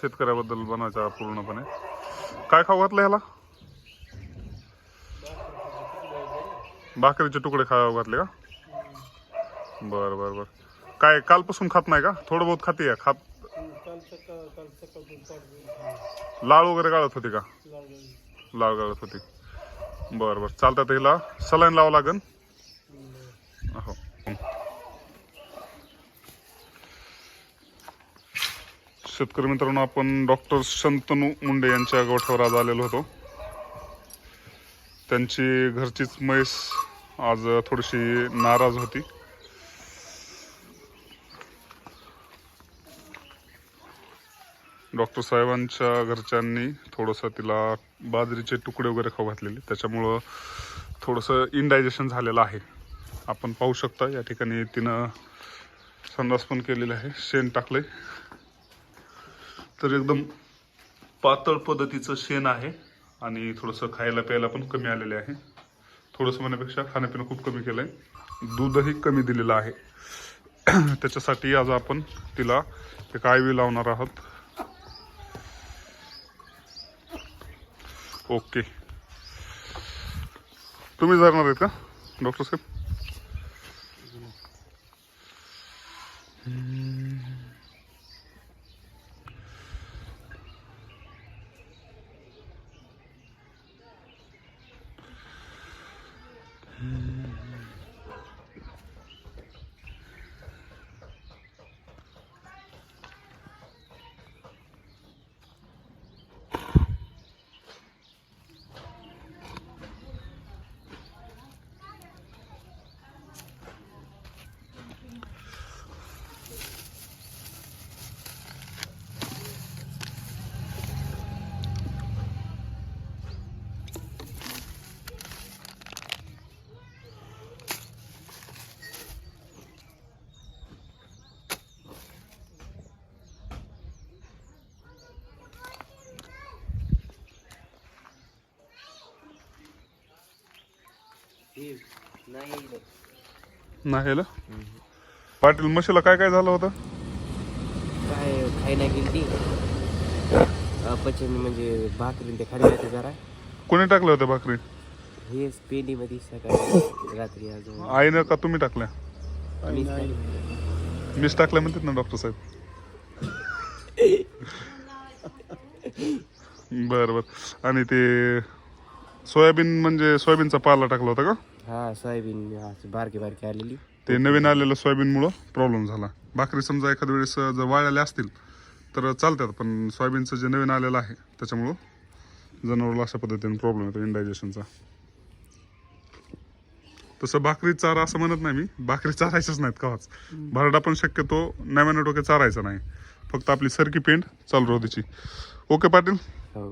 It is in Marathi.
शेतकऱ्याबद्दल बनायचा पूर्णपणे. काय खाऊ घातलं ह्याला? भाकरीचे तुकडे खाऊ घातले का? बर बर बर. काय कालपासून खात नाही का? थोडं बहुत खाते का खात लाळ वगैरे गाळत होती का? लाळ गाळत होती. बर बर. चालतं हिला सलाईन लावावं लागेल हो. शेतकरी मित्रांनो आपण डॉक्टर शंतनू मुंडे यांच्या गोठ्यावर आज आलेलो होतो. त्यांची घरचीच म्हैस आज थोडीशी नाराज होती. डॉक्टर साहेबांच्या घरच्यांनी थोडंसं तिला बाजरीचे तुकडे वगैरे खाऊ घातलेले. त्याच्यामुळं थोडंसं इनडायजेशन झालेलं आहे. आपण पाहू शकता या ठिकाणी तिनं संडास पण केलेलं आहे. शेण टाकलंय. तर एकदम पातळ पद्धतीचं शेण आहे आणि थोडंसं खायला प्यायला पण कमी आलेले आहे. थोडंसं म्हणण्यापेक्षा खाणंपिणं खूप कमी केलं आहे दूधही कमी दिलेलं आहे. त्याच्यासाठी आज आपण तिला एक आयवी लावणार आहोत. ओके. तुम्ही जाणार आहेत का डॉक्टर साहेब? नाही आलं? पाटील म्हशीला काय काय झालं होतं? काय खायला गेली ती अपचन म्हणजे भाकरी ते खाली जाते जरा. कोणी टाकल्या होत्या भाकरी? हेच पेंडीमध्ये सकाळी रात्री अजून. आईनं का तुम्ही टाकल्या? मीच खाल्ली. मीच टाकल्या म्हणतात ना डॉक्टर साहेब. बर बर. आणि ते सोयाबीन म्हणजे सोयाबीनचा पाला टाकला होता का? हा सोयाबीन असं बारकी बारकी आलेली. ते नवीन आलेलं सोयाबीनमुळं प्रॉब्लेम झाला. भाकरी समजा एखाद्या वेळेस जर वाळलेल्या असतील तर चालतात पण सोयाबीनचं जे नवीन आलेलं आहे त्याच्यामुळं जनावराला अशा पद्धतीने प्रॉब्लेम येतो इंडायजेशनचा तसं भाकरी चारा असं म्हणत नाही मी. भाकरी चारायच्याच नाहीत कवाच. भरडा पण शक्यतो नव्याण्णव टक्के चारायचा नाही. फक्त आपली सरकी पेंड चालू राहू ओके पाटील? हो.